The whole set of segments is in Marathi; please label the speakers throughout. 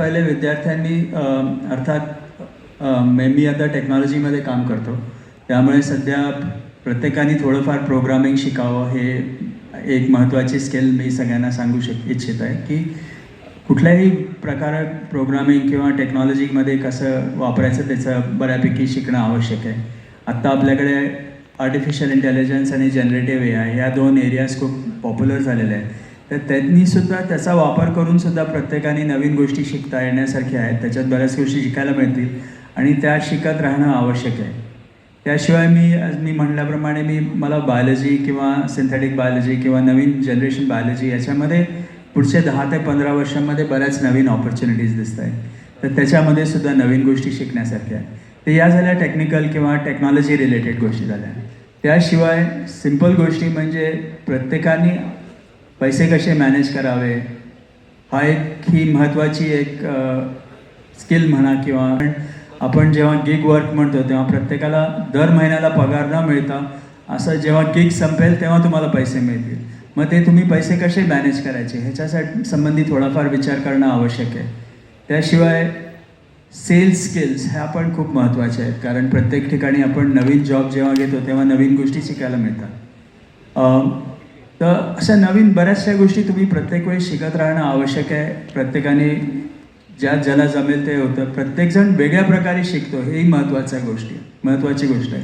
Speaker 1: पहिले विद्यार्थ्यांनी अर्थात मे- मी आता टेक्नॉलॉजीमध्ये काम करतो. त्यामुळे सध्या प्रत्येकाने थोडंफार प्रोग्रामिंग शिकावं हे एक महत्त्वाची स्किल मी सगळ्यांना सांगू शक इच्छित आहे की कुठल्याही प्रकारात प्रोग्रामिंग किंवा टेक्नॉलॉजीमध्ये कसं वापरायचं त्याचं बऱ्यापैकी शिकणं आवश्यक आहे. आत्ता आपल्याकडे आर्टिफिशियल इंटेलिजन्स आणि जनरेटिव्ह ए आय ह्या दोन एरियाज खूप पॉप्युलर झालेल्या आहेत. तर त्यांनीसुद्धा त्याचा वापर करूनसुद्धा प्रत्येकाने नवीन गोष्टी शिकता येण्यासारख्या आहेत. त्याच्यात बऱ्याच गोष्टी शिकायला मिळतील आणि त्या शिकत राहणं आवश्यक आहे. त्याशिवाय मी आज मी म्हटल्याप्रमाणे मी मला बायोलॉजी किंवा सिंथेटिक बायोलॉजी किंवा नवीन जनरेशन बायोलॉजी याच्यामध्ये पुढचे दहा ते पंधरा वर्षांमध्ये बऱ्याच नवीन ऑपॉर्च्युनिटीज दिसत आहेत. तर त्याच्यामध्ये सुद्धा नवीन गोष्टी शिकण्यासारख्या आहेत. तर या झाल्या टेक्निकल किंवा टेक्नॉलॉजी रिलेटेड गोष्टी झाल्या. त्याशिवाय सिंपल गोष्टी म्हणजे प्रत्येकाने पैसे कसे मॅनेज करावे? हा एक ही महत्त्वाची एक स्किल म्हणा किंवा आपण जेव्हा गिग वर्क म्हणतो तेव्हा प्रत्येकाला दर महिन्याला पगार न मिळता असं जेव्हा गिग संपेल तेव्हा तुम्हाला पैसे मिळतील. मग ते तुम्ही पैसे कसे मॅनेज करायचे? ह्याच्यासाठी संबंधी थोडाफार विचार करणं आवश्यक आहे. त्याशिवाय सेल्स स्किल्स ह्या पण खूप महत्त्वाच्या आहेत. कारण प्रत्येक ठिकाणी आपण नवीन जॉब जेव्हा घेतो तेव्हा नवीन गोष्टी शिकायला मिळतात. तर अशा नवीन बऱ्याचशा गोष्टी तुम्ही प्रत्येक वेळी शिकत राहणं आवश्यक आहे. प्रत्येकाने ज्या ज्याला जमेल ते होतं. प्रत्येकजण वेगळ्या प्रकारे शिकतो. हेही महत्त्वाच्या गोष्टी महत्त्वाची गोष्ट आहे.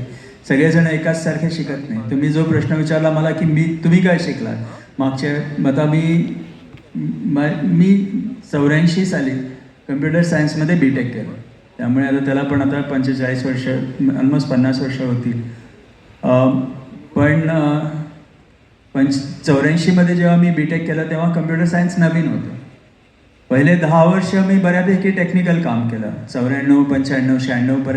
Speaker 1: सगळेजण एकाच सारखे शिकत नाही. तुम्ही जो प्रश्न विचारला मला की मी तुम्ही काय शिकलात? मागच्या आता मी म- मी चौऱ्याऐंशी साली कम्प्युटर सायन्समध्ये बी टेक केलं. त्यामुळे आता त्याला पण आता पंचेचाळीस वर्ष ऑलमोस्ट पन्नास वर्ष होतील. पण पंच चौऱ्याऐंशीमध्ये जेव्हा मी बी टेक केलं तेव्हा कम्प्युटर सायन्स नवीन होतं. पहिले दहा वर्ष मी बऱ्यापैकी टेक्निकल काम केलं. चौऱ्याण्णव पंच्याण्णव शहाण्णवपर्यंत